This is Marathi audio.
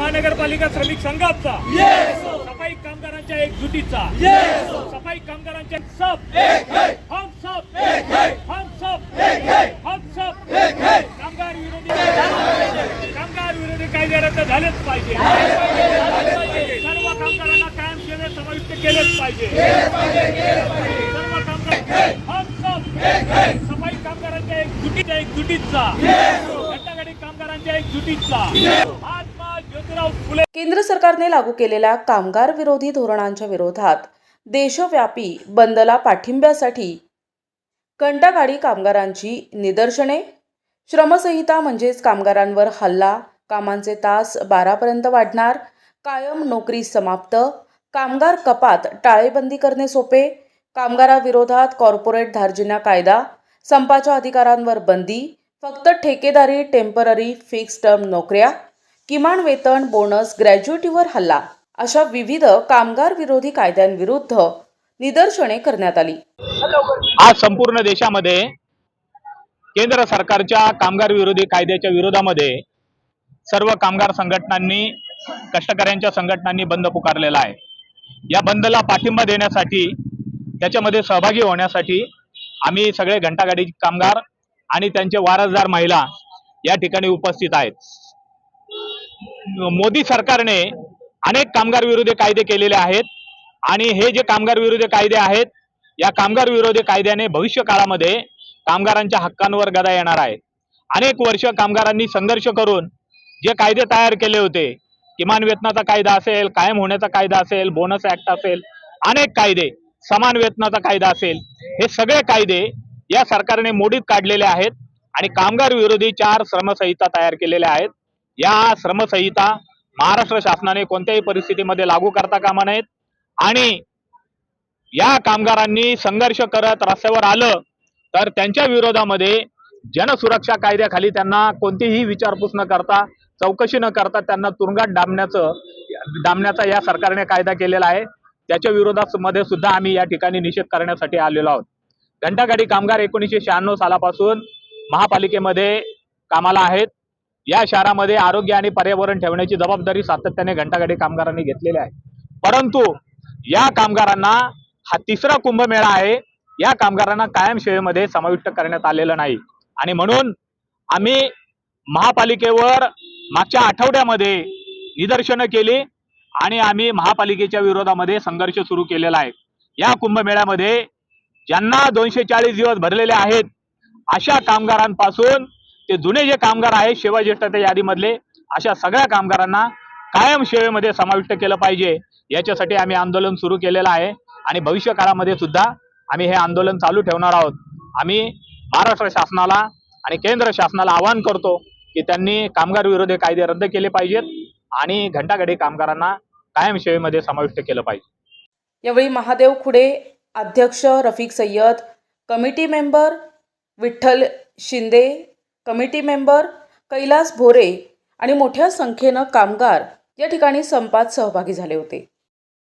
महानगरपालिका श्रमिक संघाचा. सफाई कामगारांच्या एकजुटीचा. सफाई कामगारांच्या सब. हम सब. हम सब. हम सब. कामगार विरोधी कामगार विरोधी कायदे रद्द झालेच पाहिजे. सर्व कामगारांना कायम सेवेत समाविष्ट केलेच पाहिजे. सर्व कामगार हम सब. सफाई कामगारांच्या एकजुटीच्या एकजुटीचा घंटागाडी कामगारांच्या एकजुटीचा. फुले केंद्र सरकारने लागू केलेल्या कामगार विरोधी धोरणांच्या विरोधात देशव्यापी बंदला पाठिंब्यासाठी कंटागाडी कामगारांची निदर्शने श्रमसंहिता म्हणजेच कामगारांवर हल्ला कामांचे तास बारापर्यंत वाढणार कायम नोकरी समाप्त कामगार कपात टाळेबंदी करणे सोपे कामगाराविरोधात कॉर्पोरेट धार्जिना कायदा संपाच्या अधिकारांवर बंदी फक्त ठेकेदारी टेंपररी फिक्स टर्म नोकऱ्या किमान वेतन बोनस ग्रॅज्युएटीवर हल्ला अशा विविध कामगार विरोधी कायद्यांविरुद्ध निदर्शने करण्यात आली. आज संपूर्ण देशामध्ये केंद्र सरकारच्या कामगार विरोधी कायद्याच्या विरोधामध्ये सर्व कामगार संघटनांनी कष्टकऱ्यांच्या संघटनांनी बंद पुकारलेला आहे. या बंदला पाठिंबा देण्यासाठी त्याच्यामध्ये सहभागी होण्यासाठी आम्ही सगळे घंटागाडी कामगार आणि त्यांचे वारसदार महिला या ठिकाणी उपस्थित आहेत. मोदी सरकारने अनेक कामगार विरोधी कायदे केलेले आहेत. आणि हे जे कामगार विरोधी कायदे आहेत या कामगार विरोधी कायद्याने भविष्य काळामध्ये कामगारांच्या हक्कांवर गदा येणार आहे अनेक वर्ष कामगारांनी संघर्ष करून जे कायदे तयार केले होते किमान वेतनाचा कायदा असेल कायम होण्याचा कायदा असेल बोनस ऍक्ट असेल अनेक कायदे समान वेतनाचा कायदा असेल हे सगळे कायदे या सरकारने मोडीत काढलेले आहेत. आणि कामगार विरोधी चार श्रमसंहिता तयार केलेल्या आहेत. या श्रमसंहिता महाराष्ट्र शासनाने कोणत्याही परिस्थितीमध्ये लागू करता कामा नयेत. आणि या कामगारांनी संघर्ष करत रस्त्यावर आलं तर त्यांच्या विरोधामध्ये जनसुरक्षा कायद्याखाली त्यांना कोणतीही विचारपूस न करता चौकशी न करता त्यांना तुरुंगात डांबण्याचं डांबण्याचा या सरकारने कायदा केलेला आहे. त्याच्या विरोधात मध्ये सुद्धा आम्ही या ठिकाणी निषेध करण्यासाठी आलेलो आहोत. घंटागाडी कामगार एकोणीसशे शहाण्णव सालापासून महापालिकेमध्ये कामाला आहेत. या शहरामध्ये आरोग्य आणि पर्यावरण ठेवण्याची जबाबदारी सातत्याने घंटागाडी कामगारांनी घेतलेली आहे. परंतु या कामगारांना हा तिसरा कुंभमेळा आहे. या कामगारांना कायम सेवेमध्ये समाविष्ट करण्यात आलेलं नाही. आणि म्हणून आम्ही महापालिकेवर मागच्या आठवड्यामध्ये निदर्शनं केली आणि आम्ही महापालिकेच्या विरोधामध्ये संघर्ष सुरू केलेला आहे. या कुंभमेळ्यामध्ये ज्यांना दोनशे चाळीस दिवस भरलेले आहेत अशा कामगारांपासून ते जुने जे कामगार आहेत सेवाज्येष्ठता यादीमधले अशा सगळ्या कामगारांना कायम सेवेमध्ये समाविष्ट केलं पाहिजे. याच्यासाठी आम्ही आंदोलन सुरू केलेलं आहे आणि भविष्य काळामध्ये सुद्धा आम्ही हे आंदोलन चालू ठेवणार आहोत. आम्ही महाराष्ट्र शासनाला आणि केंद्र शासनाला आवाहन करतो की त्यांनी कामगार विरोधी कायदे रद्द केले पाहिजेत आणि घंटाघडी कामगारांना कायम सेवेमध्ये समाविष्ट केलं पाहिजे. यावेळी महादेव खुडे अध्यक्ष Rafiq Sayyad committee member Vitthal Shinde committee member Kailas Bhore आणि मोठ्या संख्येनं कामगार या ठिकाणी संपात सहभागी झाले होते.